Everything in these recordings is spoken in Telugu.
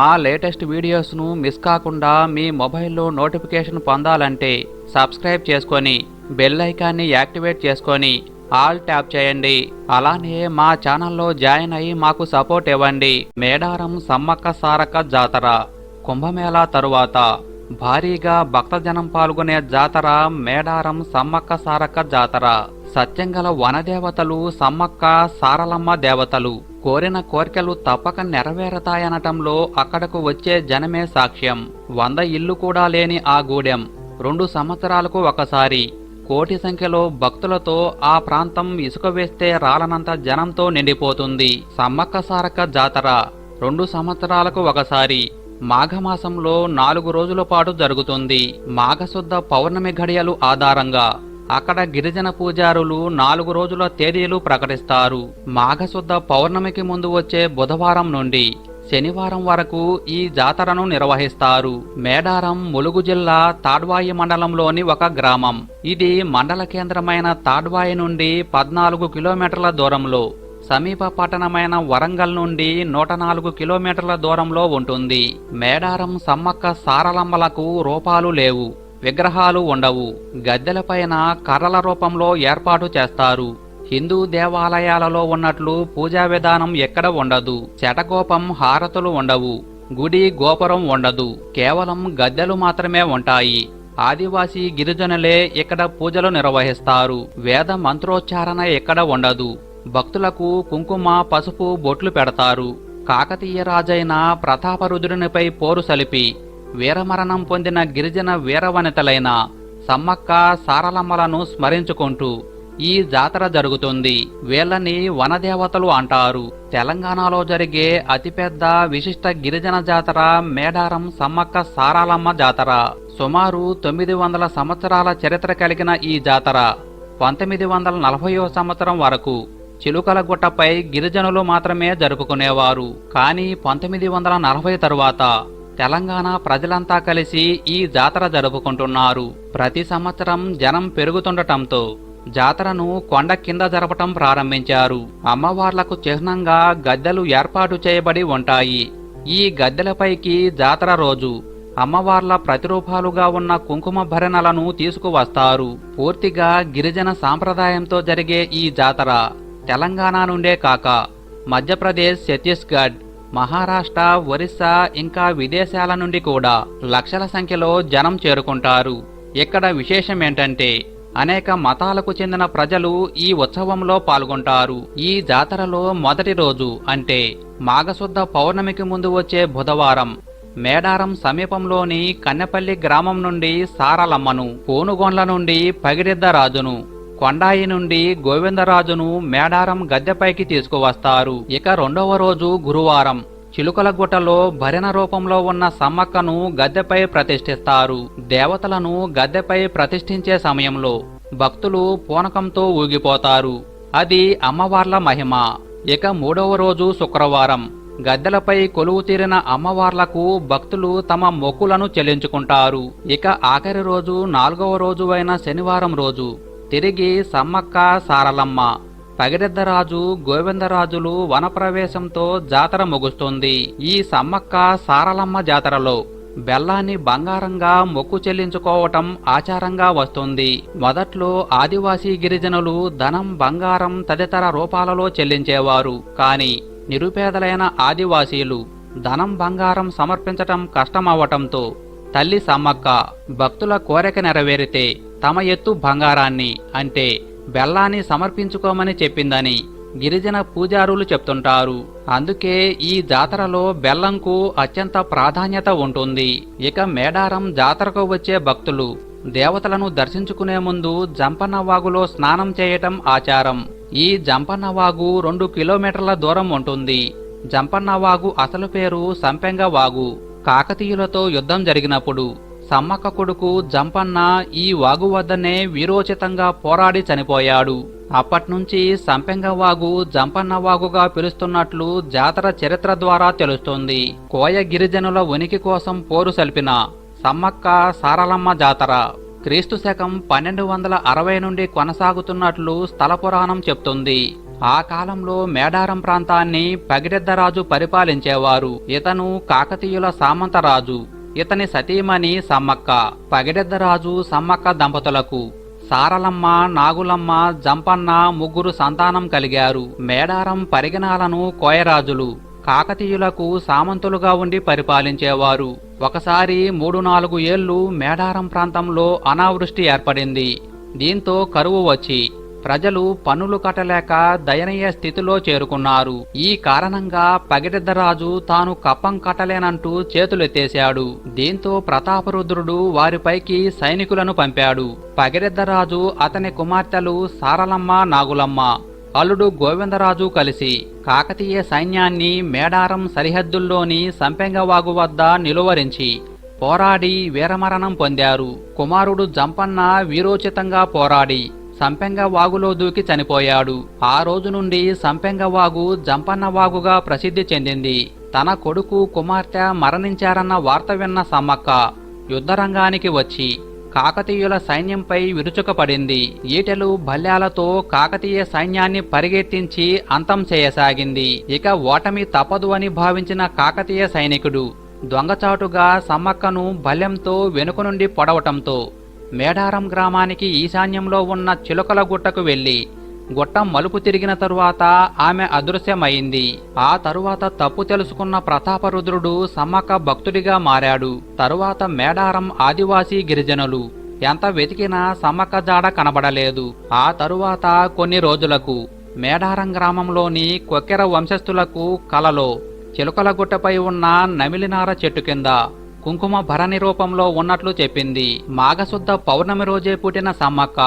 మా లేటెస్ట్ వీడియోస్ను మిస్ కాకుండా మీ మొబైల్లో నోటిఫికేషన్ పొందాలంటే సబ్స్క్రైబ్ చేసుకొని బెల్ ఐకాన్ని యాక్టివేట్ చేసుకొని ఆల్ ట్యాప్ చేయండి. అలానే మా ఛానల్లో జాయిన్ అయ్యి మాకు సపోర్ట్ ఇవ్వండి. మేడారం సమ్మక్క సారక్క జాతర కుంభమేళా తరువాత భారీగా భక్తజనం పాల్గొనే జాతర మేడారం సమ్మక్క సారక్క జాతర. సత్యంగల వనదేవతలు సమ్మక్క సారలమ్మ దేవతలు కోరిన కోరికలు తప్పక నెరవేరతాయనటంలో అక్కడకు వచ్చే జనమే సాక్ష్యం. వంద ఇల్లు కూడా లేని ఆ గూడెం రెండు సంవత్సరాలకు ఒకసారి. కోటి సంఖ్యలో భక్తులతో ఆ ప్రాంతం ఇసుక వేస్తే రాలనంత జనంతో నిండిపోతుంది. సమ్మక్క సారక్క జాతర రెండు సంవత్సరాలకు ఒకసారి. మాఘమాసంలో నాలుగు రోజుల పాటు జరుగుతుంది. మాఘశుద్ధ పౌర్ణమి ఘడియలు ఆధారంగా. అక్కడ గిరిజన పూజారులు నాలుగు రోజుల తేదీలు ప్రకటిస్తారు. మాఘశుద్ధ పౌర్ణమికి ముందు వచ్చే బుధవారం నుండి శనివారం వరకు ఈ జాతరను నిర్వహిస్తారు. మేడారం ములుగు జిల్లా తాడ్వాయి మండలంలోని ఒక గ్రామం. ఇది మండల కేంద్రమైన తాడ్వాయి నుండి పద్నాలుగు కిలోమీటర్ల దూరంలో సమీప పట్టణమైన వరంగల్ నుండి నూట నాలుగు కిలోమీటర్ల దూరంలో ఉంటుంది. మేడారం సమ్మక్క సారలమ్మలకు రూపాలు లేవు. విగ్రహాలు ఉండవు. గద్దెలపైన కర్రల రూపంలో ఏర్పాటు చేస్తారు. హిందూ దేవాలయాలలో ఉన్నట్లు పూజా విధానం ఎక్కడ ఉండదు. శటకోపం హారతులు ఉండవు. గుడి గోపురం ఉండదు. కేవలం గద్దెలు మాత్రమే ఉంటాయి. ఆదివాసీ గిరిజనులే ఇక్కడ పూజలు నిర్వహిస్తారు. వేద మంత్రోచ్చారణ ఎక్కడ ఉండదు. భక్తులకు కుంకుమ పసుపు బొట్లు పెడతారు. కాకతీయ రాజైన ప్రతాపరుద్రునిపై పోరు సలిపి వీరమరణం పొందిన గిరిజన వీరవనితలైన సమ్మక్క సారలమ్మలను స్మరించుకుంటూ ఈ జాతర జరుగుతుంది. వీళ్ళని వనదేవతలు అంటారు. తెలంగాణలో జరిగే అతిపెద్ద విశిష్ట గిరిజన జాతర మేడారం సమ్మక్క సారాలమ్మ జాతర. సుమారు తొమ్మిది వందల సంవత్సరాల చరిత్ర కలిగిన ఈ జాతర. పంతొమ్మిది వందల నలభైవ సంవత్సరం వరకు చిలుకల గుట్టపై గిరిజనులు మాత్రమే జరుపుకునేవారు. కానీ పంతొమ్మిది వందల నలభై తరువాత తెలంగాణ ప్రజలంతా కలిసి ఈ జాతర జరుపుకుంటున్నారు. ప్రతి సంవత్సరం జనం పెరుగుతుండటంతో జాతరను కొండ కింద జరపటం ప్రారంభించారు. అమ్మవార్లకు చిహ్నంగా గద్దెలు ఏర్పాటు చేయబడి ఉంటాయి. ఈ గద్దెలపైకి జాతర రోజు అమ్మవార్ల ప్రతిరూపాలుగా ఉన్న కుంకుమ భరణలను తీసుకువస్తారు. పూర్తిగా గిరిజన సాంప్రదాయంతో జరిగే ఈ జాతర తెలంగాణ నుండే కాక మధ్యప్రదేశ్ ఛత్తీస్గఢ్ మహారాష్ట్ర ఒరిస్సా ఇంకా విదేశాల నుండి కూడా లక్షల సంఖ్యలో జనం చేరుకుంటారు. ఇక్కడ విశేషం ఏంటంటే అనేక మతాలకు చెందిన ప్రజలు ఈ ఉత్సవంలో పాల్గొంటారు. ఈ జాతరలో మొదటి రోజు అంటే మాఘశుద్ధ పౌర్ణమికి ముందు వచ్చే బుధవారం మేడారం సమీపంలోని కన్నెపల్లి గ్రామం నుండి సారలమ్మను పోనుగొండ్ల నుండి పగిడిద్దరాజును కొండాయి నుండి గోవిందరాజును మేడారం గద్దెపైకి తీసుకువస్తారు. ఇక రెండవ రోజు గురువారం చిలుకలగుట్టలో భరిణ రూపంలో ఉన్న సమ్మక్కను గద్దెపై ప్రతిష్ఠిస్తారు. దేవతలను గద్దెపై ప్రతిష్ఠించే సమయంలో భక్తులు పూనకంతో ఊగిపోతారు. అది అమ్మవార్ల మహిమ. ఇక మూడవ రోజు శుక్రవారం గద్దెలపై కొలువు తీరిన అమ్మవార్లకు భక్తులు తమ మొక్కులను చెల్లించుకుంటారు. ఇక ఆఖరి రోజు నాలుగవ రోజు అయిన శనివారం రోజు తిరిగి సమ్మక్క సారలమ్మ. పగిరెద్దరాజు గోవిందరాజులు వనప్రవేశంతో జాతర ముగుస్తుంది. ఈ సమ్మక్క సారలమ్మ జాతరలో బెల్లాన్ని బంగారంగా మొక్కు చెల్లించుకోవటం ఆచారంగా వస్తుంది. మొదట్లో ఆదివాసీ గిరిజనులు ధనం బంగారం తదితర రూపాలలో చెల్లించేవారు. కాని నిరుపేదలైన ఆదివాసీలు ధనం బంగారం సమర్పించటం కష్టమవటంతో తల్లి సమ్మక్క భక్తుల కోరిక నెరవేరితే తమ ఎత్తు బంగారాన్ని అంటే బెల్లాన్ని సమర్పించుకోమని చెప్పిందని గిరిజన పూజారులు చెప్తుంటారు. అందుకే ఈ జాతరలో బెల్లంకు అత్యంత ప్రాధాన్యత ఉంటుంది. ఇక మేడారం జాతరకు వచ్చే భక్తులు దేవతలను దర్శించుకునే ముందు జంపన్నవాగులో స్నానం చేయటం ఆచారం. ఈ జంపన్నవాగు రెండు కిలోమీటర్ల దూరం ఉంటుంది. జంపన్నవాగు అసలు పేరు సంపెంగ వాగు కాకతీయులతో యుద్ధం జరిగినప్పుడు. సమ్మక్క కొడుకు జంపన్న ఈ వాగు వద్దనే వీరోచితంగా పోరాడి చనిపోయాడు. అప్పట్నుంచి సంపెంగ వాగు జంపన్న వాగుగా పిలుస్తున్నట్లు జాతర చరిత్ర ద్వారా తెలుస్తుంది. కోయ గిరిజనుల ఉనికి కోసం పోరు సల్పిన సమ్మక్క సారలమ్మ జాతర క్రీస్తు శకం పన్నెండు వందల అరవై నుండి కొనసాగుతున్నట్లు స్థల పురాణం చెప్తుంది. ఆ కాలంలో మేడారం ప్రాంతాన్ని పగిడెద్దరాజు పరిపాలించేవారు. ఇతను కాకతీయుల సామంతరాజు ఇతని సతీమణి సమ్మక్క పగిడెద్దరాజు సమ్మక్క దంపతులకు సారలమ్మ నాగులమ్మ జంపన్న ముగ్గురు సంతానం కలిగారు. మేడారం పరిగణాలను కోయరాజులు కాకతీయులకు సామంతులుగా ఉండి పరిపాలించేవారు. ఒకసారి మూడు నాలుగు ఏళ్ళు మేడారం ప్రాంతంలో అనావృష్టి ఏర్పడింది. దీంతో కరువు వచ్చి ప్రజలు పన్నులు కట్టలేక దయనీయ స్థితిలో చేరుకున్నారు. ఈ కారణంగా పగిడిద్దరాజు తాను కప్పం కట్టలేనంటూ చేతులెత్తేశాడు దీంతో ప్రతాపరుద్రుడు వారిపైకి సైనికులను పంపాడు. పగిడిద్దరాజు అతని కుమార్తెలు సారలమ్మ నాగులమ్మ అల్లుడు గోవిందరాజు కలిసి కాకతీయ సైన్యాన్ని మేడారం సరిహద్దుల్లోని సంపెంగవాగు వద్ద నిలువరించి పోరాడి వీరమరణం పొందారు. కుమారుడు జంపన్న వీరోచితంగా పోరాడి సంపెంగ వాగులో దూకి చనిపోయాడు. ఆ రోజు నుండి సంపెంగ వాగు జంపన్న వాగుగా ప్రసిద్ధి చెందింది. తన కొడుకు కుమార్తె మరణించారన్న వార్త విన్న సమ్మక్క యుద్ధరంగానికి వచ్చి కాకతీయుల సైన్యంపై విరుచుకపడింది. ఈటెలు భల్యాలతో కాకతీయ సైన్యాన్ని పరిగెత్తించి అంతం చేయసాగింది. ఇక ఓటమి తప్పదు అని భావించిన కాకతీయ సైనికుడు దొంగచాటుగా సమ్మక్కను భల్యంతో వెనుక నుండి పొడవటంతో మేడారం గ్రామానికి ఈశాన్యంలో ఉన్న చిలుకల గుట్టకు వెళ్ళి గుట్టం మలుపు తిరిగిన తరువాత ఆమె అదృశ్యమైంది. ఆ తరువాత తప్పు తెలుసుకున్న ప్రతాపరుద్రుడు సమ్మక్క భక్తుడిగా మారాడు. తరువాత మేడారం ఆదివాసీ గిరిజనులు. ఎంత వెతికినా సమ్మక్క జాడ కనబడలేదు. ఆ తరువాత కొన్ని రోజులకు మేడారం గ్రామంలోని కొక్కెర వంశస్థులకు కలలో చిలుకల గుట్టపై ఉన్న నమిలినార చెట్టు కింద కుంకుమ భరణి రూపంలో ఉన్నట్లు చెప్పింది. మాఘశుద్ధ పౌర్ణమి రోజే పుట్టిన సమ్మక్క.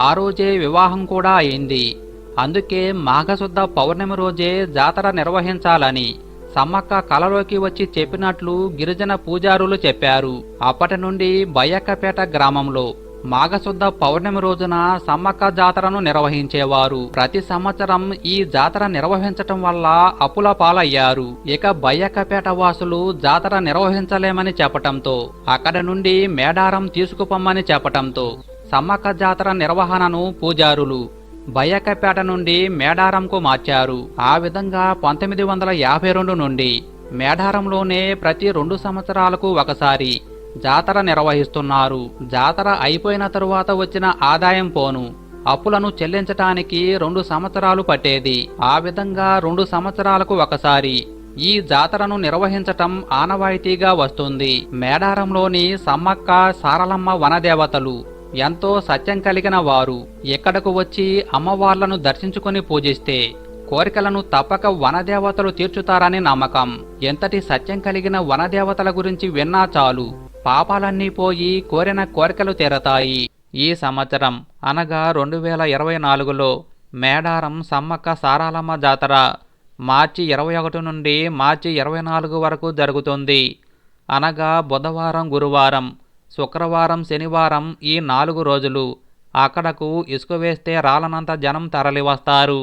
ఆ రోజే వివాహం కూడా అయింది. అందుకే మాఘశుద్ధ పౌర్ణమి రోజే జాతర నిర్వహించాలని సమ్మక్క కలలోకి వచ్చి చెప్పినట్లు గిరిజన పూజారులు చెప్పారు. అప్పటి నుండి బయ్యక్కపేట గ్రామంలో మాఘశుద్ధ పౌర్ణమి రోజున సమ్మక్క జాతరను నిర్వహించేవారు. ప్రతి సంవత్సరం ఈ జాతర నిర్వహించటం వల్ల అప్పుల పాలయ్యారు. ఇక బయ్యక్కపేట వాసులు జాతర నిర్వహించలేమని చెప్పటంతో అక్కడ నుండి మేడారం తీసుకుపమ్మని చెప్పటంతో సమ్మక్క జాతర నిర్వహణను పూజారులు బయ్యక్కపేట నుండి మేడారంకు మార్చారు. ఆ విధంగా పంతొమ్మిది వందల యాభై రెండు నుండి మేడారంలోనే ప్రతి రెండు సంవత్సరాలకు ఒకసారి జాతర నిర్వహిస్తున్నారు. జాతర అయిపోయిన తరువాత వచ్చిన ఆదాయం పోను. అప్పులను చెల్లించటానికి రెండు సంవత్సరాలు పట్టేది. ఆ విధంగా రెండు సంవత్సరాలకు ఒకసారి ఈ జాతరను నిర్వహించటం ఆనవాయితీగా వస్తుంది. మేడారంలోని సమ్మక్క సారలమ్మ వనదేవతలు ఎంతో సత్యం కలిగిన వారు. ఇక్కడకు వచ్చి అమ్మవార్లను దర్శించుకుని పూజిస్తే కోరికలను తప్పక వనదేవతలు తీర్చుతారని నమ్మకం. ఎంతటి సత్యం కలిగిన వనదేవతల గురించి విన్నా చాలు. పాపాలన్నీ పోయి కోరిన కోరికలు తీరతాయి. ఈ సంవత్సరం అనగా రెండు వేల ఇరవై నాలుగులో మేడారం సమ్మక్క సారాలమ్మ జాతర మార్చి ఇరవై ఒకటి నుండి మార్చి ఇరవై నాలుగు వరకు జరుగుతుంది. అనగా బుధవారం గురువారం శుక్రవారం శనివారం ఈ నాలుగు రోజులు అక్కడకు ఇసుక వేస్తే రాలనంత జనం తరలివస్తారు.